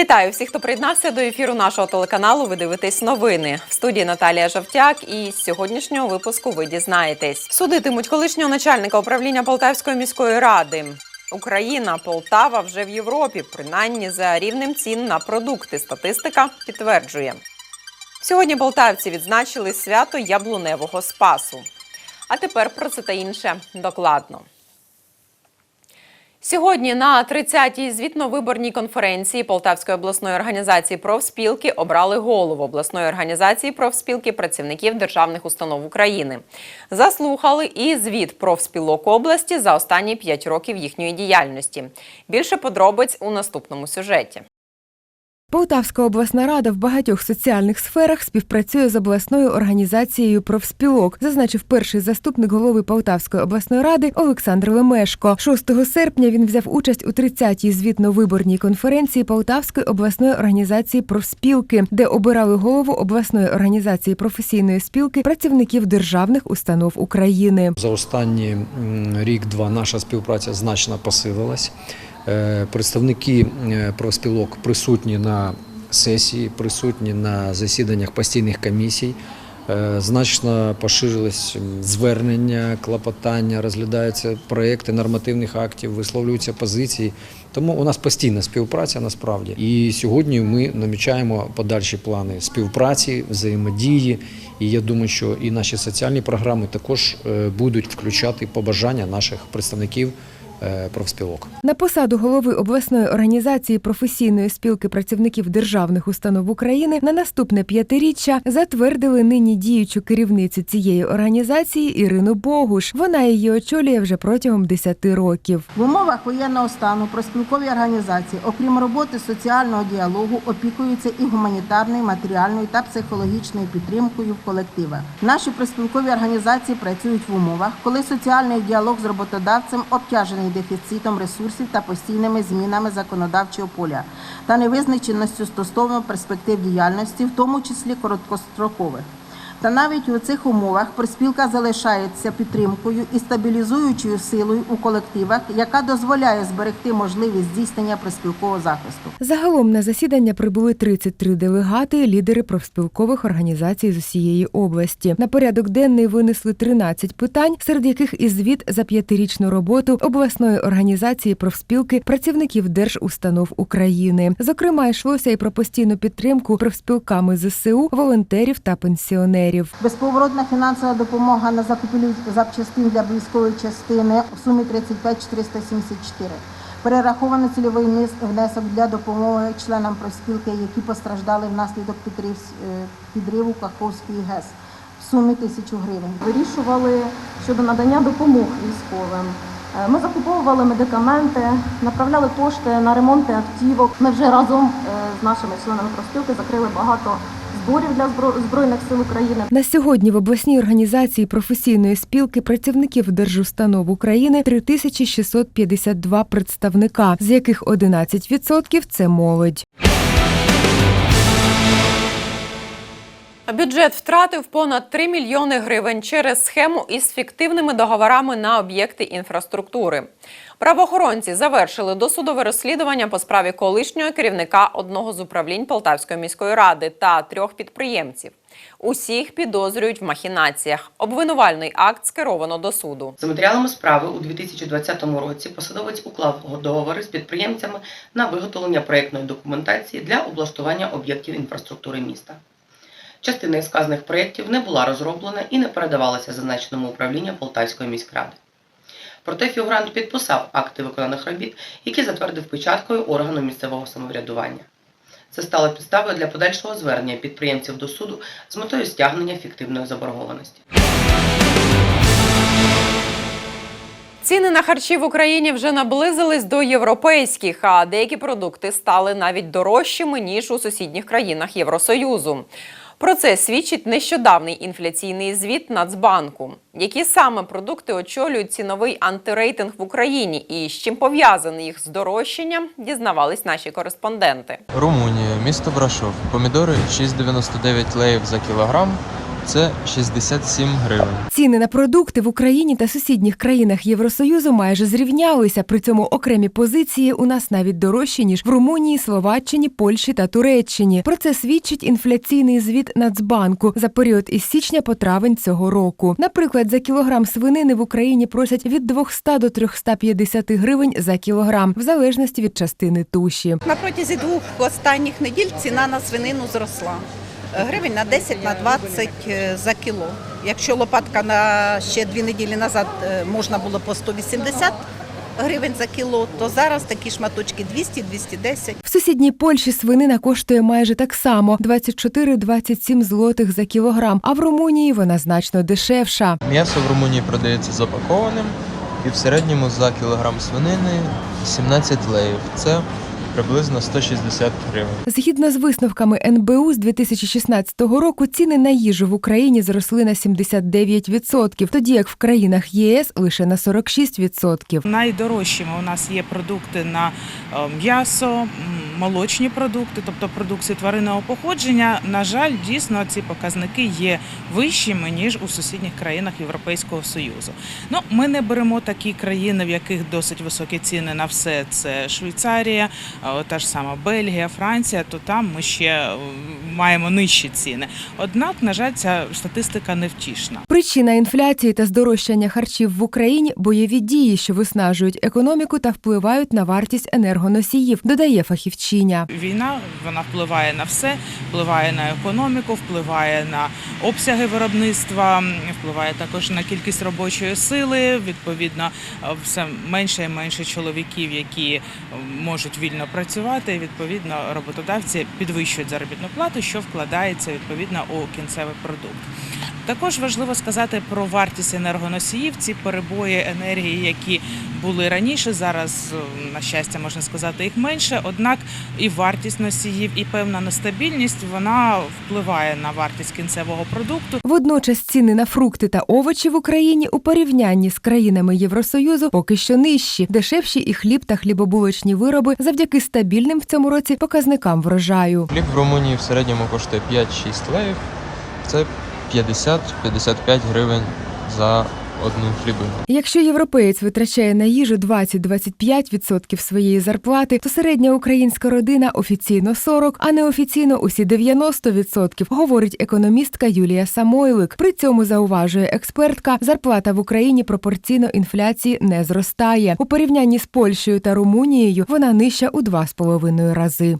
Вітаю всіх, хто приєднався до ефіру нашого телеканалу. Ви дивитесь новини в студії Наталія Жовтяк. І з сьогоднішнього випуску ви дізнаєтесь. Судитимуть колишнього начальника управління Полтавської міської ради. Україна, Полтава вже в Європі, принаймні за рівнем цін на продукти. Статистика підтверджує. Сьогодні полтавці відзначили свято яблуневого спасу. А тепер про це та інше докладно. Сьогодні на 30-й звітно-виборній конференції Полтавської обласної організації профспілки обрали голову обласної організації профспілки працівників державних установ України. Заслухали і звіт профспілок області за останні 5 років їхньої діяльності. Більше подробиць у наступному сюжеті. Полтавська обласна рада в багатьох соціальних сферах співпрацює з обласною організацією профспілок, зазначив перший заступник голови Полтавської обласної ради Олександр Лемешко. 6 серпня він взяв участь у 30-й звітно-виборній конференції Полтавської обласної організації профспілки, де обирали голову обласної організації професійної спілки працівників державних установ України. За останні рік-два наша співпраця значно посилилась. Е, Представники е, профспілок присутні на сесії, присутні на засіданнях постійних комісій. Е, Значно поширились звернення, клопотання, розглядаються проекти нормативних актів, висловлюються позиції. Тому у нас постійна співпраця насправді. І сьогодні ми намічаємо подальші плани співпраці, взаємодії. І я думаю, що і наші соціальні програми також будуть включати побажання наших представників профспілок. На посаду голови обласної організації професійної спілки працівників державних установ України на наступне п'ятиріччя затвердили нині діючу керівницю цієї організації Ірину Богуш. Вона її очолює вже протягом 10 років. В умовах воєнного стану проспілкові організації, окрім роботи соціального діалогу, опікуються і гуманітарною, матеріальною та психологічною підтримкою в колективах. Наші проспілкові організації працюють в умовах, коли соціальний діалог з роботодавцем обтяжений дефіцитом ресурсів та постійними змінами законодавчого поля та невизначеністю стосовно перспектив діяльності, в тому числі короткострокових. Та навіть у цих умовах приспілка залишається підтримкою і стабілізуючою силою у колективах, яка дозволяє зберегти можливість здійснення приспілкового захисту. Загалом на засідання прибули 33 делегати, лідери профспілкових організацій з усієї області. На порядок денний винесли 13 питань, серед яких і звіт за п'ятирічну роботу обласної організації профспілки працівників держустанов України. Зокрема, йшлося і про постійну підтримку профспілками ЗСУ, волонтерів та пенсіонерів. Безповоротна фінансова допомога на закупівлю запчастин для військової частини в сумі 35 474. Перераховано цільовий внесок для допомоги членам профспілки, які постраждали внаслідок е, підриву Каховської ГЕС в сумі тисячу гривень. вирішували щодо надання допомог військовим. Е, Ми закуповували медикаменти, направляли кошти на ремонти автівок. Ми вже разом е, з нашими членами профспілки закрили багато зборів для Збро- Збройних сил України. На сьогодні в обласній організації професійної спілки працівників держустанов України 3652 представника, з яких 11% – це молодь. Бюджет втратив понад 3 мільйони гривень через схему із фіктивними договорами на об'єкти інфраструктури. Правоохоронці завершили досудове розслідування по справі колишнього керівника одного з управлінь Полтавської міської ради та трьох підприємців. Усіх підозрюють в махінаціях. Обвинувальний акт скеровано до суду. За матеріалами справи у 2020 році посадовець уклав договори з підприємцями на виготовлення проєктної документації для облаштування об'єктів інфраструктури міста. Частина із сказаних проєктів не була розроблена і не передавалася зазначеному управлінню Полтавської міськради. Проте фігурант підписав акти виконаних робіт, які затвердив печаткою органу місцевого самоврядування. Це стало підставою для подальшого звернення підприємців до суду з метою стягнення фіктивної заборгованості. Ціни на харчі в Україні вже наблизились до європейських, а деякі продукти стали навіть дорожчими ніж у сусідніх країнах Євросоюзу. Про це свідчить нещодавний інфляційний звіт Нацбанку. Які саме продукти очолюють ціновий антирейтинг в Україні і з чим пов'язаний їх здорожчання, дізнавались наші кореспонденти. Румунія, місто Брашов. Помідори 6,99 леїв за кілограм. Це 67 гривень. Ціни на продукти в Україні та сусідніх країнах Євросоюзу майже зрівнялися. При цьому окремі позиції у нас навіть дорожчі ніж в Румунії, Словаччині, Польщі та Туреччині. Про це свідчить інфляційний звіт Нацбанку за період із січня по травень цього року. Наприклад, за кілограм свинини в Україні просять від 200 до 350 гривень за кілограм, в залежності від частини туші. На протязі двох останніх неділь ціна на свинину зросла. Гривень на 10 на 20 е, за кіло. Якщо лопатка на ще дві неділі назад е, можна було по 180 гривень за кіло, то зараз такі шматочки 200-210. В сусідній Польщі свинина коштує майже так само 24-27 злотих за кілограм, а в Румунії вона значно дешевша. М'ясо в Румунії продається запакованим і в середньому за кілограм свинини 17 леїв. Це приблизно 160 гривень. Згідно з висновками НБУ з 2016 року, ціни на їжу в Україні зросли на 79%, тоді як в країнах ЄС лише на 46%. Найдорожчими у нас є продукти на е, м'ясо, молочні продукти, тобто продукції тваринного походження. На жаль, дійсно ці показники є вищими ніж у сусідніх країнах Європейського союзу. Ну, ми не беремо такі країни, в яких досить високі ціни на все. Це Швейцарія, та ж сама Бельгія, Франція. То там ми ще е, маємо нижчі ціни. Однак, на жаль, ця статистика невтішна. Причина інфляції та здорожчання харчів в Україні бойові дії, що виснажують економіку та впливають на вартість енергоносіїв, додає фахівчиня. Війна вона впливає на все, впливає на економіку, впливає на обсяги виробництва, впливає також на кількість робочої сили. Відповідно, е, все менше і менше чоловіків, які е, можуть вільно працювати. Відповідно, роботодавці підвищують заробітну плату, що вкладається відповідно у кінцевий продукт. Також важливо сказати про вартість енергоносіїв. Ці перебої енергії, які були раніше, зараз е, на щастя можна сказати їх менше. Однак і вартість носіїв, і певна нестабільність вона впливає на вартість кінцевого продукту. Водночас ціни на фрукти та овочі в Україні у порівнянні з країнами Євросоюзу поки що нижчі, дешевші і хліб та хлібобулочні вироби завдяки стабільним в цьому році показникам врожаю. Хліб в Румунії в середньому коштує 5-6 леїв. Це 50-55 гривень за одну хлібину. Якщо європеєць витрачає на їжу 20-25% своєї зарплати, то середня українська родина офіційно 40, а неофіційно усі 90%, говорить економістка Юлія Самойлик. При цьому зауважує експертка, зарплата в Україні пропорційно інфляції не зростає. У порівнянні з Польщею та Румунією вона нижча у 2,5 рази.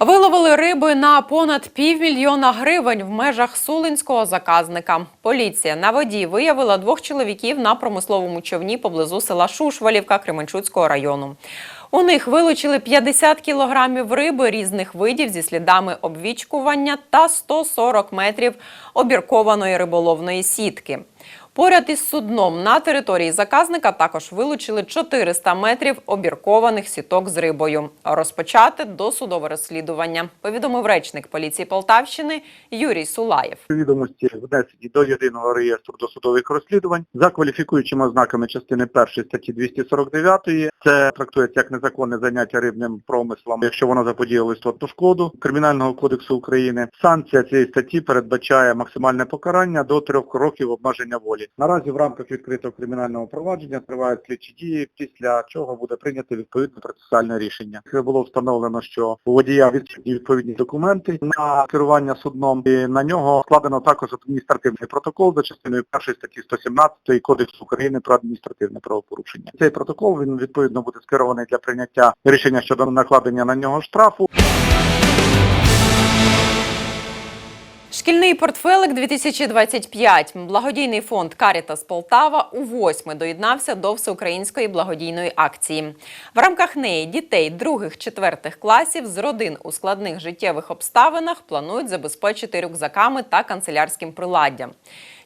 Виловили риби на понад півмільйона гривень в межах сулинського заказника. Поліція на воді виявила двох чоловіків на промисловому човні поблизу села Шушвалівка Кременчуцького району. У них вилучили 50 кілограмів риби різних видів зі слідами обвічкування та 140 метрів обіркованої риболовної сітки. Поряд із судном на території заказника також вилучили 400 метрів обіркованих сіток з рибою. Розпочати досудове розслідування, повідомив речник поліції Полтавщини Юрій Сулаєв. відомості внесені до єдиного реєстру досудових розслідувань за кваліфікуючими ознаками частини 1 статті 249. Це трактується як незаконне заняття рибним промислом, якщо воно заподіяло істотну шкоду Кримінального кодексу України. Санкція цієї статті передбачає максимальне покарання до трьох років обмеження волі. Наразі в рамках відкритого кримінального провадження тривають слідчі дії, після чого буде прийнято відповідне процесуальне рішення. Було встановлено, що у водія відсутні відповідні документи на керування судном, і на нього складено також адміністративний протокол за частиною першої статті 117 Кодексу України про адміністративне правопорушення. Цей протокол він відповідно буде скерований для прийняття рішення щодо накладення на нього штрафу. Шкільний портфелик 2025. Благодійний фонд Карітас Полтава у восьми доєднався до всеукраїнської благодійної акції. В рамках неї дітей других-четвертих класів з родин у складних життєвих обставинах планують забезпечити рюкзаками та канцелярським приладдям.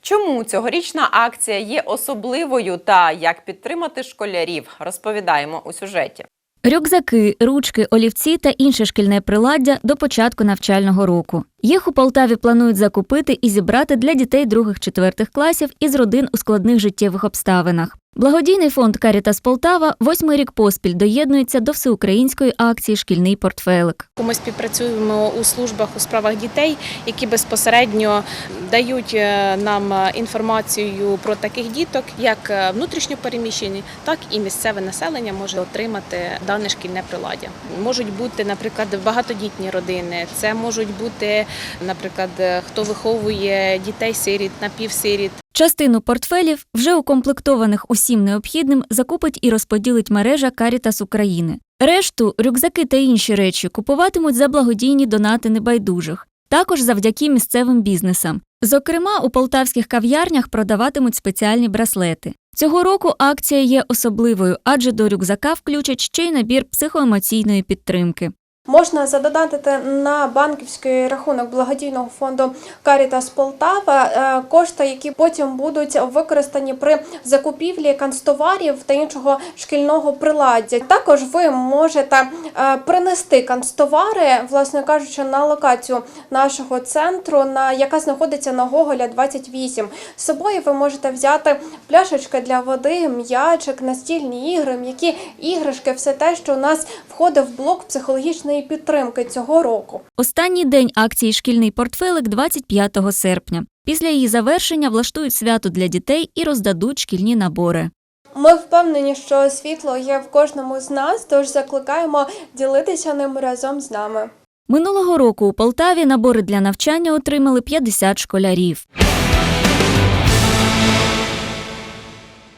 Чому цьогорічна акція є особливою та як підтримати школярів, розповідаємо у сюжеті. Рюкзаки, ручки, олівці та інше шкільне приладдя до початку навчального року. Їх у Полтаві планують закупити і зібрати для дітей других-четвертих класів із родин у складних життєвих обставинах. Благодійний фонд Карітас Полтава восьмий рік поспіль доєднується до всеукраїнської акції Шкільний портфелик. Ми співпрацюємо у службах у справах дітей, які безпосередньо дають е, нам інформацію про таких діток, як е, внутрішньо переміщені, так і місцеве населення може отримати дане шкільне приладдя. Можуть бути, наприклад, багатодітні родини. Це можуть бути, наприклад, е, хто виховує дітей-сиріт, напівсиріт. Частину портфелів, вже укомплектованих усім необхідним, закупить і розподілить мережа Карітас України. Решту рюкзаки та інші речі купуватимуть за благодійні донати небайдужих, також завдяки місцевим бізнесам. Зокрема, у полтавських кав'ярнях продаватимуть спеціальні браслети. Цього року акція є особливою, адже до рюкзака включать ще й набір психоемоційної підтримки. Можна задонатити на банківський рахунок благодійного фонду Карітас Полтава е, кошти, які потім будуть використані при закупівлі канцтоварів та іншого шкільного приладдя. Також ви можете е, принести канцтовари, власне кажучи, на локацію нашого центру, на яка знаходиться на Гоголя 28. З собою ви можете взяти пляшечки для води, м'ячик, настільні ігри, м'які іграшки, все те, що у нас входить в блок психологічної підтримки цього року. Останній день акції Шкільний портфелик 25 серпня. Після її завершення влаштують свято для дітей і роздадуть шкільні набори. Ми впевнені, що світло є в кожному з нас, тож закликаємо ділитися ним разом з нами. Минулого року у Полтаві набори для навчання отримали 50 школярів.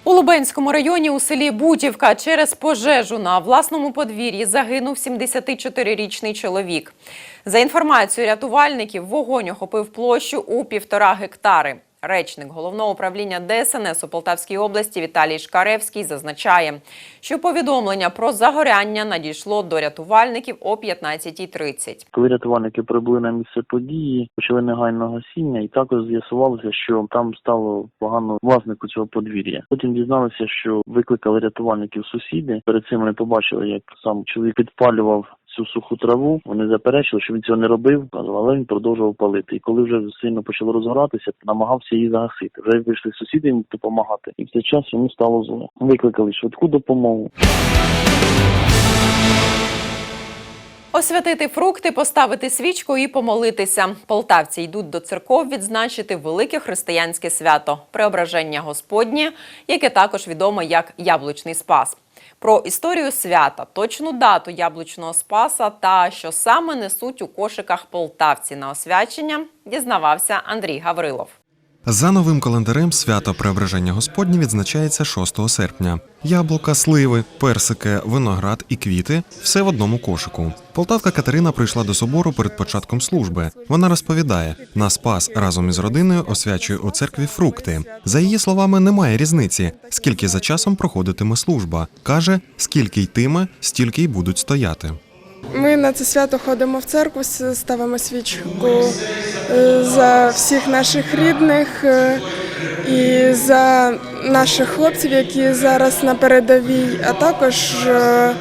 У Лубенському районі у селі Бутівка через пожежу на власному подвір'ї загинув 74-річний чоловік. За інформацією рятувальників, вогонь охопив площу у півтора гектари. Речник головного управління ДСНС у Полтавській області Віталій Шкаревський зазначає, що повідомлення про загоряння надійшло до рятувальників о 15.30. Коли рятувальники прибули на місце події, почали негайно гасіння, і також з'ясувалося, що там стало погано власнику цього подвір'я. Потім дізналися, що викликали рятувальників сусіди. Перед цим вони побачили, як сам чоловік підпалював цю суху траву. Вони заперечили, що він цього не робив, але він продовжував палити. І коли вже сильно почало розгоратися, намагався її загасити. Вже вийшли сусіди йому допомагати, і в цей час йому стало зло. Викликали швидку допомогу. Освятити фрукти, поставити свічку і помолитися. Полтавці йдуть до церков відзначити велике християнське свято Преображення Господнє, яке також відомо як Яблучний Спас. Про історію свята, точну дату яблучного спаса та що саме несуть у кошиках полтавці на освячення, дізнавався Андрій Гаврилов. За новим календарем свято Преображення Господнє відзначається 6 серпня. Яблука, сливи, персики, виноград і квіти все в одному кошику. Полтавка Катерина прийшла до собору перед початком служби. Вона розповідає: на спас разом із родиною освячує у церкві фрукти. За її словами, немає різниці, скільки за часом проходитиме служба. каже, скільки йтиме, стільки й будуть стояти. Ми на це свято ходимо в церкву, ставимо свічку е, за всіх наших рідних е, і за наших хлопців, які зараз на передовій, а також е,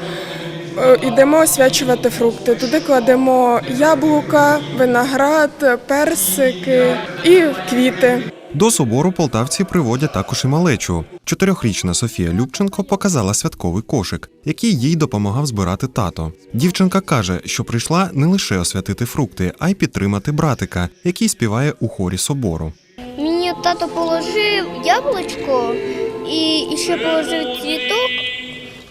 йдемо освячувати фрукти. Туди кладемо яблука, виноград, персики і квіти. До собору полтавці приводять також і малечу. Чотирьохрічна Софія Любченко показала святковий кошик, який їй допомагав збирати тато. Дівчинка каже, що прийшла не лише освятити фрукти, а й підтримати братика, який співає у хорі собору. Мені тато положив яблучко і, ще положив цвіток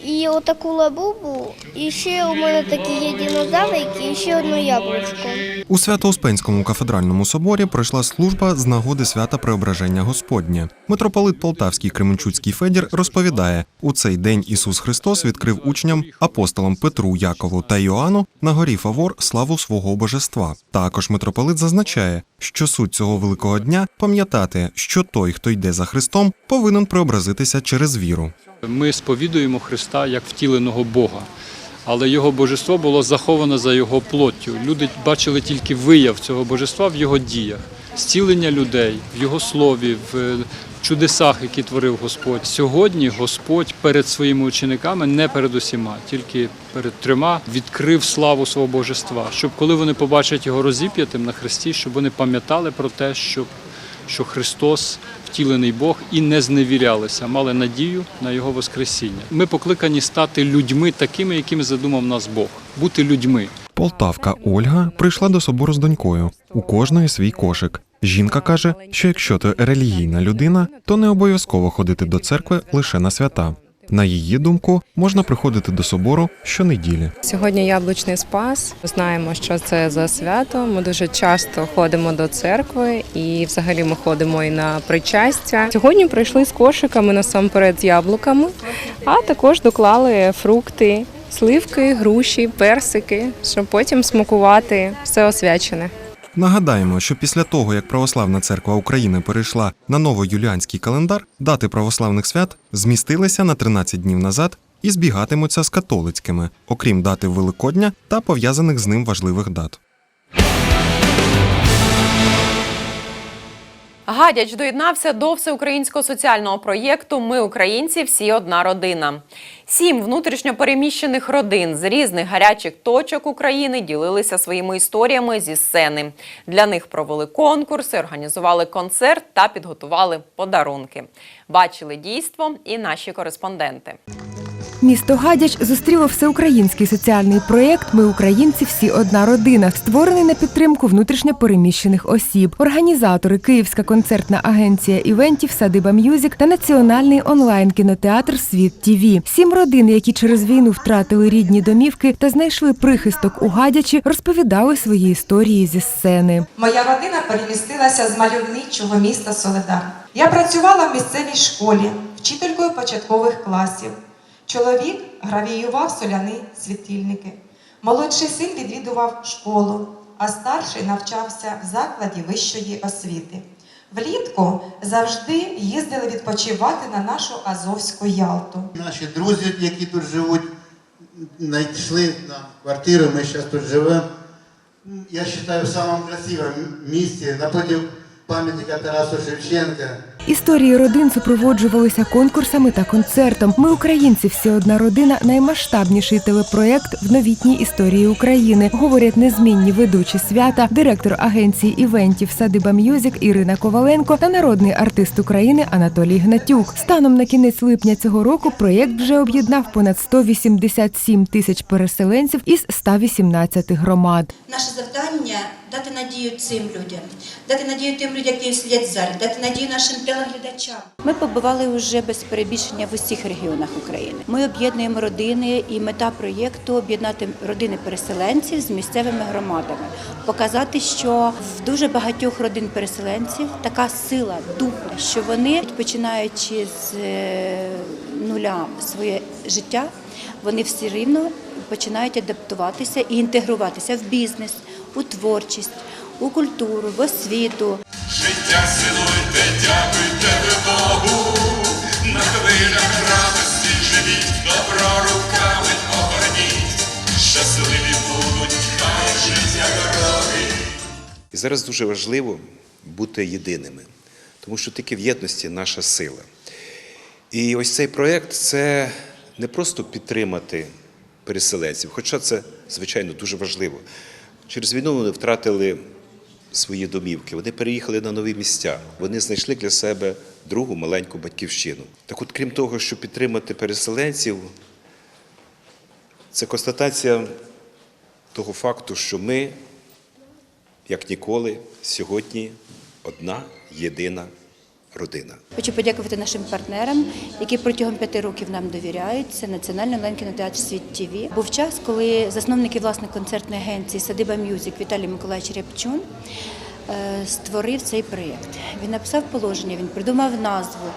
і отаку лабубу. І ще у мене такі є динозаврики, і ще одне яблучко. У Свято-Успенському кафедральному соборі пройшла служба з нагоди свята Преображення Господнє. Митрополит Полтавський Кременчуцький Федір розповідає: у цей день Ісус Христос відкрив учням апостолам Петру, Якову та Йоанну на горі Фавор славу свого божества. Також митрополит зазначає, що суть цього великого дня пам'ятати, що той, хто йде за Христом, повинен преобразитися через віру. Ми сповідуємо Христа як втіленого Бога, але його божество було заховано за його плоттю. Люди бачили тільки вияв цього божества в його діях, зцілення людей, в його слові, в е, чудесах, які творив Господь. Сьогодні Господь перед своїми учениками, не перед усіма, тільки перед трьома відкрив славу свого божества, щоб коли вони побачать його розіп'ятим на хресті, щоб вони пам'ятали про те, щоб що Христос втілений Бог і не зневірялися, мали надію на Його Воскресіння. Ми покликані стати людьми такими, якими задумав нас Бог, бути людьми. Полтавка Ольга прийшла до собору з донькою. У кожної свій кошик. Жінка каже, що якщо ти релігійна людина, то не обов'язково ходити до церкви лише на свята. На її думку, можна приходити до собору щонеділі. Сьогодні яблучний спас. Ми Знаємо, що це за свято. Ми дуже часто ходимо до церкви, і взагалі ми ходимо і на причастя. Сьогодні прийшли з кошиками насамперед з яблуками, а також доклали фрукти, сливки, груші, персики, щоб потім смакувати все освячене. Нагадаємо, що після того, як Православна церква України перейшла на новоюліанський календар, дати православних свят змістилися на 13 днів назад і збігатимуться з католицькими, окрім дати Великодня та пов'язаних з ним важливих дат. Гадяч доєднався до всеукраїнського соціального проєкту Ми українці всі одна родина. Сім внутрішньопереміщених родин з різних гарячих точок України ділилися своїми історіями зі сцени. Для них провели конкурси, організували концерт та підготували подарунки. Бачили дійство і наші кореспонденти. Місто Гадяч зустріло всеукраїнський соціальний проєкт Ми українці всі одна родина, створений на підтримку внутрішньопереміщених осіб. Організатори Київська концертна агенція івентів Садиба М'юзік та національний онлайн кінотеатр Світ ТІВІ. Сім родин, які через війну втратили рідні домівки та знайшли прихисток у Гадячі, розповідали свої історії зі сцени. Моя родина перемістилася з мальовничого міста Соледар. Я працювала в місцевій школі, вчителькою початкових класів. Чоловік гравіював соляні світильники. Молодший син відвідував школу, а старший навчався в закладі вищої освіти. Влітку завжди їздили відпочивати на нашу Азовську Ялту. Наші друзі, які тут живуть, знайшли нам квартиру, ми зараз тут живемо. Я вважаю, в самому красивому місці, напротив пам'ятника Тарасу Шевченка. Історії родин супроводжувалися конкурсами та концертом. Ми українці всі одна родина наймасштабніший телепроєкт в новітній історії України. Говорять незмінні ведучі свята, директор агенції івентів Садиба М'юзік Ірина Коваленко та народний артист України Анатолій Гнатюк. Станом на кінець липня цього року проєкт вже об'єднав понад 187 тисяч переселенців із 118 громад. Наше завдання дати надію цим людям, дати надію тим людям, які сидять залі, дати надію нашим телеглядачам. Ми побували вже без перебільшення в усіх регіонах України. Ми об'єднуємо родини, і мета проєкту об'єднати родини переселенців з місцевими громадами, показати, що в дуже багатьох родин переселенців така сила духа, що вони, починаючи з е, нуля своє життя, вони все рівно починають адаптуватися і інтегруватися в бізнес, у творчість, у культуру, в освіту. Життя цілуйте, дякуйте Богу, на хвилях радості живіть, добро руками оберніть, щасливі будуть, хай життя дороги. І зараз дуже важливо бути єдиними, тому що тільки в єдності наша сила. І ось цей проєкт це не просто підтримати переселенців, хоча це, звичайно, дуже важливо. Через війну вони втратили свої домівки, вони переїхали на нові місця, вони знайшли для себе другу маленьку батьківщину. Так от, крім того, щоб підтримати переселенців, це констатація того факту, що ми, як ніколи, сьогодні одна єдина родина. Хочу подякувати нашим партнерам, які протягом п'яти років нам довіряють. Це Національний онлайн кінотеатр Світ ТВ. Був час, коли засновник і власник концертної агенції Садиба М'юзик Віталій Миколаївич Рябчун е, створив цей проєкт. Він написав положення, він придумав назву,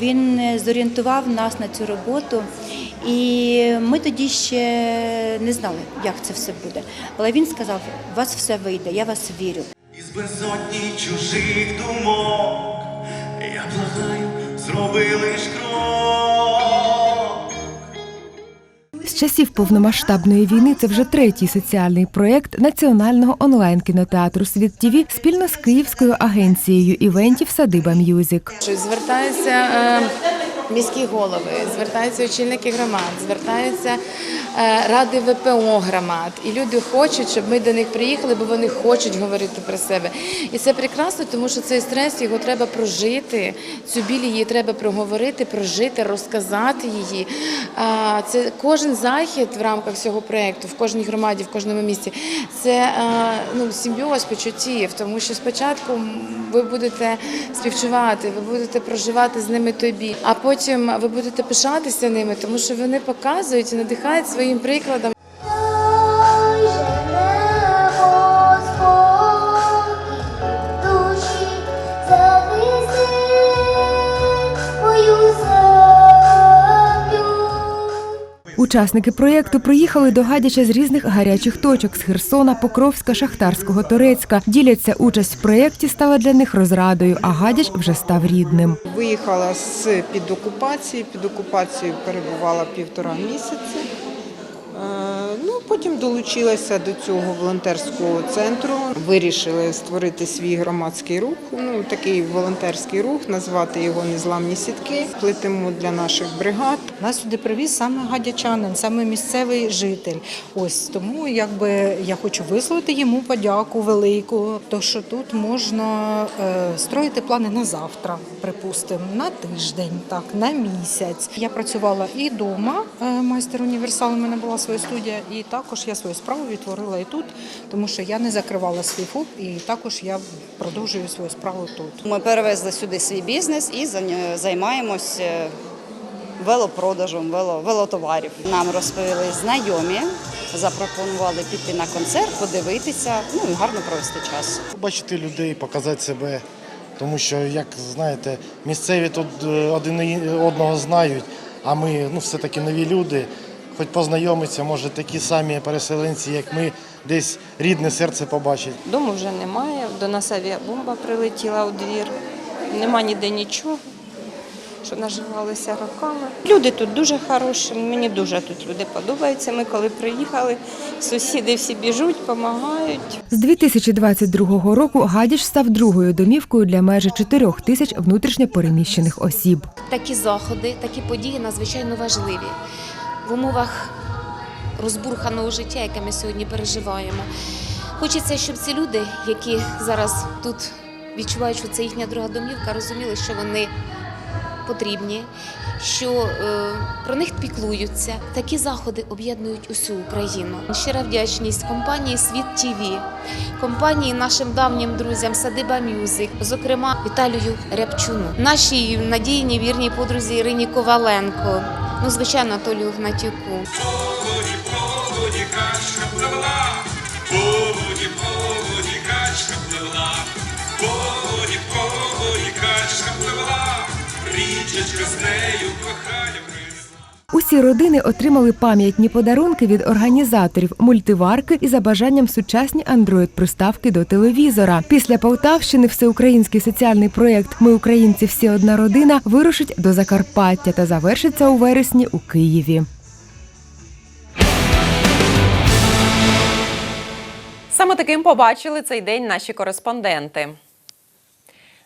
він е, зорієнтував нас на цю роботу. І ми тоді ще не знали, як це все буде. Але він сказав: у вас все вийде, я вас вірю. Із безодні чужих думок я благаю, зроби лиш крок. З часів повномасштабної війни це вже третій соціальний проєкт національного онлайн кінотеатру Світ ТІВІ спільно з київською агенцією івентів Садиба М'юзік. Звертаюся е, міські голови, звертаються очільники громад, звертаються е, ради ВПО громад. І люди хочуть, щоб ми до них приїхали, бо вони хочуть говорити про себе. І це прекрасно, тому що цей стрес його треба прожити. Цю біль її треба проговорити, прожити, розказати її. Це кожен захід в рамках цього проєкту, в кожній громаді, в кожному місті. Це е, ну, симбіоз почуттів, тому що спочатку ви будете співчувати, ви будете проживати з ними той біль, а потім ви будете пишатися ними, тому що вони показують і надихають своїм прикладом. Учасники проєкту приїхали до Гадяча з різних гарячих точок з Херсона, Покровська, Шахтарського, Торецька. Діляться участь в проєкті стала для них розрадою, а Гадяч вже став рідним. Виїхала з під окупації. Під окупацією перебувала півтора місяці. Потім долучилася до цього волонтерського центру. Вирішили створити свій громадський рух. Ну такий волонтерський рух, назвати його Незламні сітки. Плетимо для наших бригад. Нас сюди привіз саме гадячанин, саме місцевий житель. Ось тому, якби я хочу висловити йому подяку велику, то що тут можна е, строїти плани на завтра, припустимо, на тиждень, так на місяць. Я працювала і вдома, е, майстер універсал. У мене була своя студія, і також я свою справу відтворила і тут, тому що я не закривала свій ФОП, і також я продовжую свою справу тут. Ми перевезли сюди свій бізнес і займаємось е, велопродажем, вело, велотоварів. Нам розповіли знайомі, запропонували піти на концерт, подивитися, ну і гарно провести час. Бачити людей, показати себе. Тому що, як знаєте, місцеві тут е, один одного знають, а ми ну, все-таки нові люди. Хоч познайомитися, може такі самі переселенці, як ми, десь рідне серце побачать. Дому вже немає. До нас авіабомба прилетіла у двір. Нема ніде нічого, що наживалися роками. Люди тут дуже хороші. Мені дуже тут люди подобаються. Ми коли приїхали, сусіди всі біжуть, допомагають. З 2022 року Гадяч став другою домівкою для майже 4 тисяч внутрішньо переміщених осіб. Такі заходи, такі події надзвичайно важливі в умовах розбурханого життя, яке ми сьогодні переживаємо. Хочеться, щоб ці люди, які зараз тут відчувають, що це їхня друга домівка, розуміли, що вони потрібні, що е, про них піклуються. Такі заходи об'єднують усю Україну. Щира вдячність компанії Світ ТІВІ, компанії нашим давнім друзям Садиба Мюзик, зокрема Віталію Рябчуну, нашій надійній вірній подрузі Ірині Коваленко. Ну, звичайно, Анатолію Гнатюку. Річечка з нею кохання. Усі родини отримали пам'ятні подарунки від організаторів мультиварки і за бажанням сучасні андроїд-приставки до телевізора. Після Полтавщини всеукраїнський соціальний проєкт Ми українці всі одна родина вирушить до Закарпаття та завершиться у вересні у Києві. Саме таким побачили цей день наші кореспонденти.